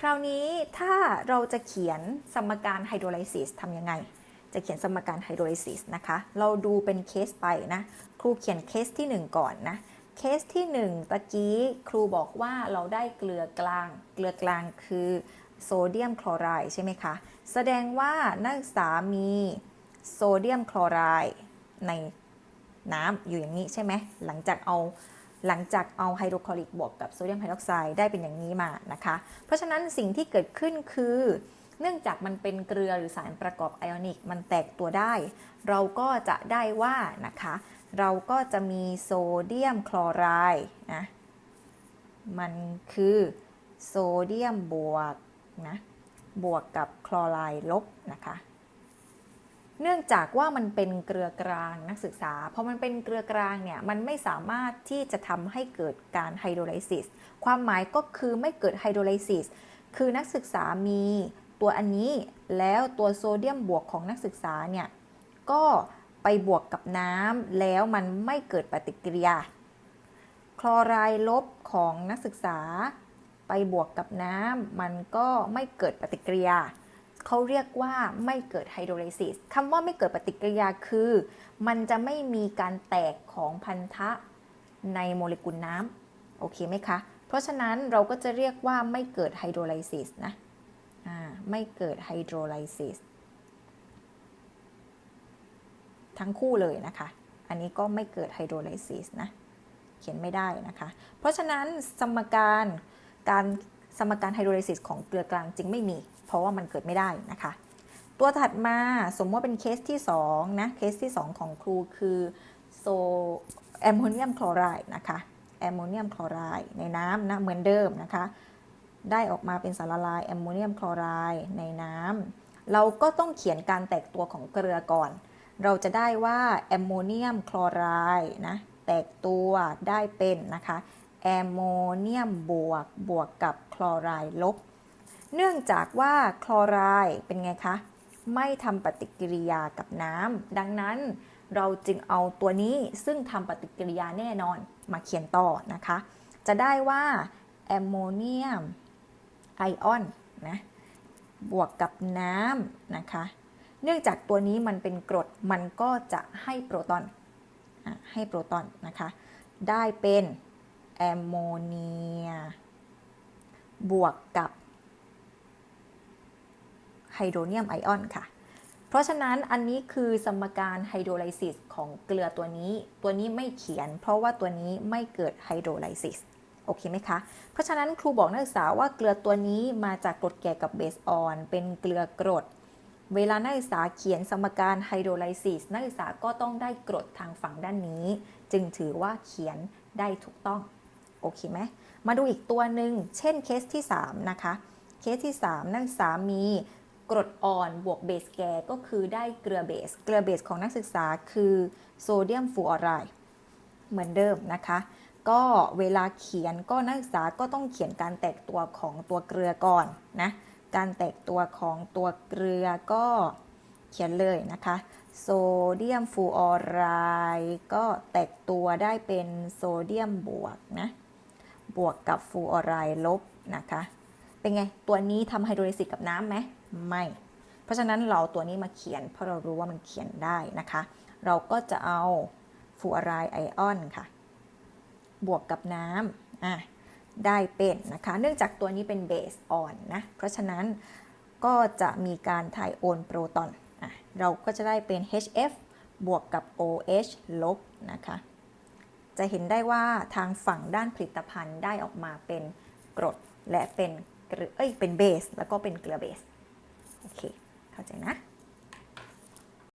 คราวนี้ถ้าเราจะเขียนสมการไฮโดรไลซิสทำยังไง จะเขียนสมการไฮโดรไลซิสนะคะ เราดูเป็นเคสไปนะ ครูเขียนเคสที่ 1 ก่อนนะ เคสที่ 1 ตะกี้ครูบอกว่าเราได้เกลือกลาง เกลือกลางคือโซเดียมคลอไรด์ใช่ไหมคะ แสดงว่านักศึกษามีโซเดียมคลอไรด์ในน้ำอยู่อย่างนี้ใช่ไหม หลังจากเอา หลังจากเอาไฮโดรคลอริกบวกกับโซเดียมไฮดรอกไซด์ได้เป็นอย่างนี้มานะคะ เพราะฉะนั้นสิ่งที่เกิดขึ้นคือ เนื่องจากมันเป็นเกลือหรือสารประกอบไอออนิกมันแตกตัวได้ เราก็จะได้ว่านะคะ เราก็จะมีโซเดียมคลอไรด์นะมันคือโซเดียมบวกนะบวกกับคลอไรด์ลบนะคะ เนื่องจากว่ามันเป็นเกลือกลางนักศึกษาพอมันเป็นเกลือกลางเนี่ยมันไม่สามารถที่จะทำให้เกิดการไฮโดรไลซิสความหมายก็คือไม่เกิดไฮโดรไลซิสคือนักศึกษามีตัวอันนี้แล้วตัวโซเดียมบวกของนักศึกษาเนี่ยก็ไปบวกกับน้ำแล้วมันไม่เกิดปฏิกิริยา คลอไรด์ลบของนักศึกษา ไปบวกกับน้ำมันก็ไม่เกิดปฏิกิริยา เขาเรียกว่าไม่เกิดไฮโดรไลซิสคำว่าไม่เกิดปฏิกิริยาคือ มันจะไม่มีการแตกของพันธะในโมเลกุลน้ำโอเคไหมคะ เพราะฉะนั้นเราก็จะเรียกว่าไม่เกิดไฮโดรไลซิสนะไม่เกิดไฮโดรไลซิสทั้งคู่เลยนะคะ อันนี้ก็ไม่เกิดไฮโดรไลซิสนะ เขียนไม่ได้นะคะ เพราะฉะนั้นสมการการ สมการไฮโดรไลซิสของเกลือกลางจึงไม่มี เพราะว่ามันเกิดไม่ได้นะคะ ตัวถัดมาสมมติว่าเป็นเคสที่2นะเคสที่ 2 ของครูคือโซแอมโมเนียมคลอไรด์นะคะแอมโมเนียมคลอไรด์ในน้ำนะเหมือนเดิมนะคะ ได้ออกมาเป็นสารละลายแอมโมเนียมคลอไรด์ในน้ำเราก็ต้องเขียนการแตกตัวของเกลือก่อน เราจะได้ว่าแอมโมเนียมคลอไรด์นะแตกตัวได้เป็นนะคะ แอมโมเนียมบวกบวกกับคลอไรด์ลบ เนื่องจากว่าคลอไรด์เป็นไงคะ ไม่ทำปฏิกิริยากับน้ำดังนั้นเราจึงเอาตัวนี้ซึ่งทำปฏิกิริยาแน่นอนมาเขียนต่อนะคะ จะได้ว่าแอมโมเนียมไอออนนะบวกกับน้ำนะคะ เนื่องจากตัวนี้มันเป็นกรดมันก็จะให้โปรตอนให้โปรตอนนะคะ ได้เป็น แอมโมเนีย บวกกับไฮโดรเนียมไอออนค่ะ เพราะฉะนั้นอันนี้คือสมการไฮโดรไลซิสของเกลือตัวนี้ ตัวนี้ไม่เขียน เพราะว่าตัวนี้ไม่เกิดไฮโดรไลซิสโอเคไหมคะ เพราะฉะนั้นครูบอกนักศึกษาว่าเกลือตัวนี้มาจากกรดแก่กับเบสออน เป็นเกลือกรด เวลานักศึกษาเขียนสมการไฮโดรไลซิสนักศึกษาก็ต้องได้กรดทางฝั่งด้านนี้ จึงถือว่าเขียนได้ถูกต้อง โอเคไหมมาดูอีกตัวหนึ่งเช่นเคสที่ 3 นะคะ เคสที่ 3 นักศึกษามีกรดอ่อนบวกเบสแกก็คือได้เกลือเบส เกลือเบสของนักศึกษาคือโซเดียมฟลูออไรด์เหมือนเดิมนะคะ ก็เวลาเขียนก็นักศึกษาก็ต้องเขียนการแตกตัวของตัวเกลือก่อนนะการแตกตัวของตัวเกลือก็เขียนเลยนะคะโซเดียมฟลูออไรด์ก็แตกตัวได้เป็นโซเดียมบวกนะ บวกกับฟูออไรด์ลบนะคะ เป็นไง ตัวนี้ทำไฮโดรไลซิสกับน้ำไหมไม่ เพราะฉะนั้นเราตัวนี้มาเขียน เพราะเรารู้ว่ามันเขียนได้นะคะ เราก็จะเอาฟูออไรด์ไอออนค่ะ บวกกับน้ำอะได้เป็นนะคะ เนื่องจากตัวนี้เป็นเบสอ่อนนะ เพราะฉะนั้นก็จะมีการถ่ายโอนโปรตอนอะเราก็จะได้เป็น HF บวกกับ OH ลบนะคะ จะเห็นได้ว่าทางฝั่งด้านผลิตภัณฑ์ได้ออกมาเป็นกรดและเป็นเกลือเอ้ยเป็นเบสแล้วก็เป็นเกลือเบส โอเค เข้าใจนะ